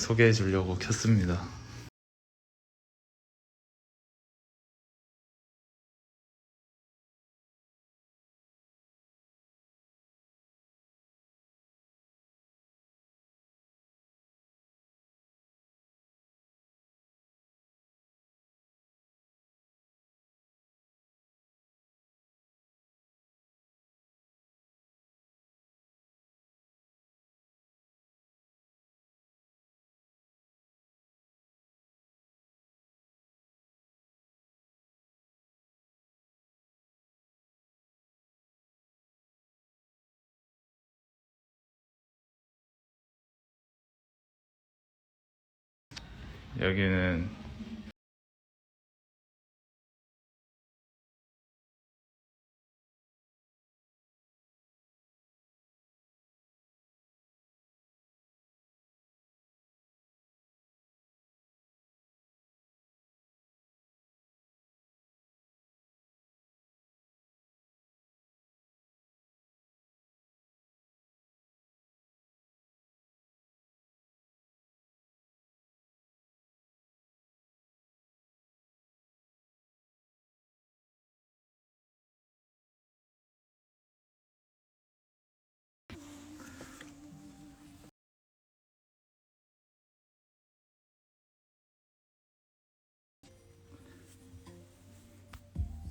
소개해 주려고 켰습니다. 여기는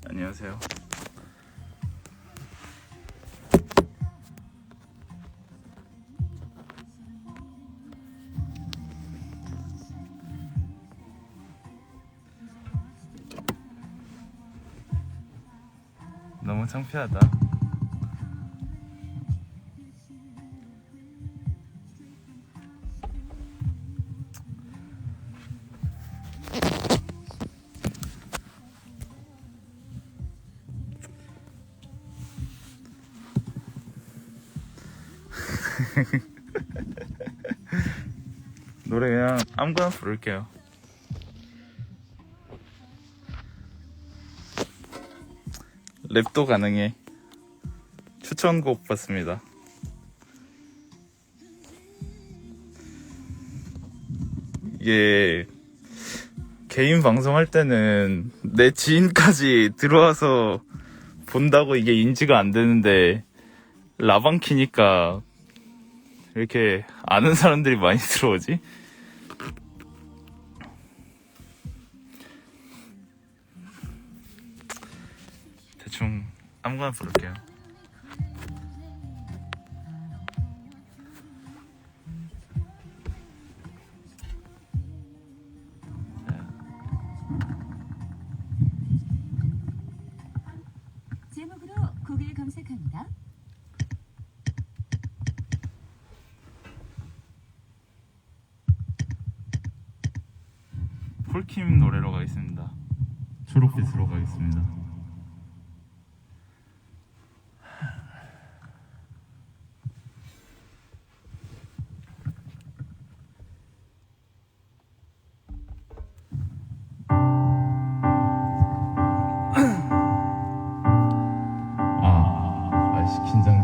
안녕하세요. 너무 창피하다. 노래 그냥 아무거나 부를게요. 랩도 가능해. 추천곡 받습니다. 이게 개인 방송할 때는 내 지인까지 들어와서 본다고 이게 인지가 안 되는데 라방 키니까 이렇게 아는 사람들이 많이 들어오지? 대충 아무거나 부를게요. 폴킴 노래로 가겠습니다. 초록빛으로 가겠습니다. 아, 아이씨 긴장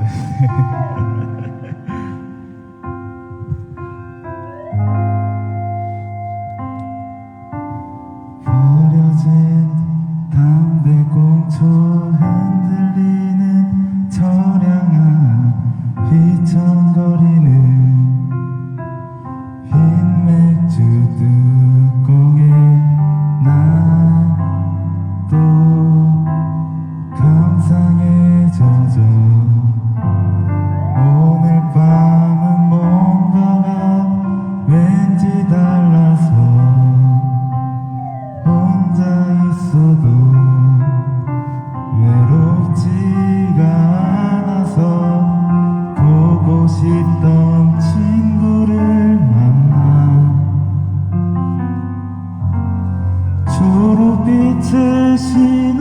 초록빛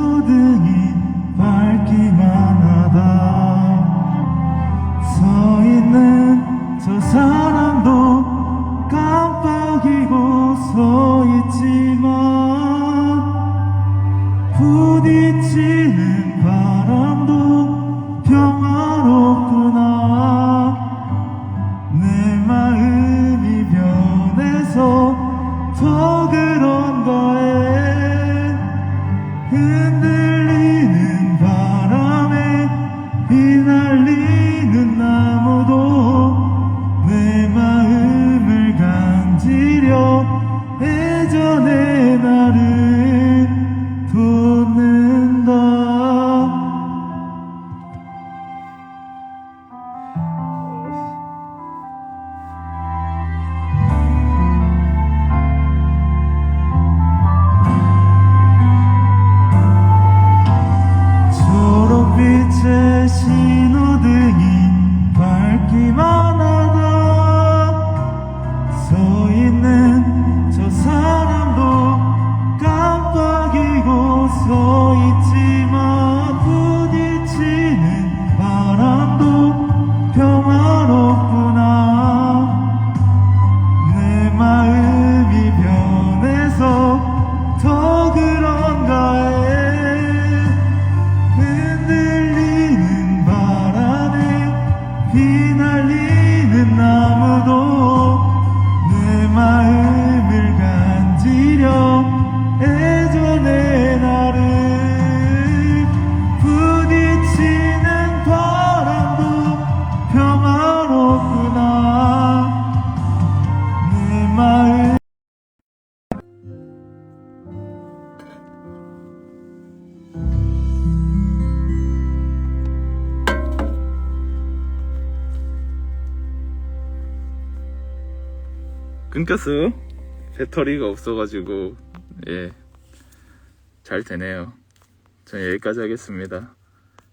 바람 끊겼어요? 배터리가 없어가지고 예. 잘 되네요. 전 여기까지 하겠습니다.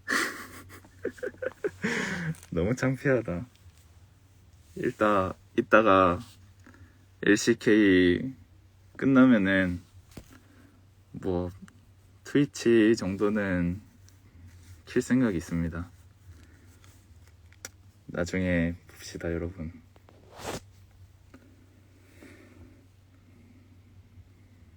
너무 창피하다. 일단 이따가 LCK 끝나면은 뭐 트위치 정도는 킬 생각이 있습니다. 나중에 봅시다, 여러분.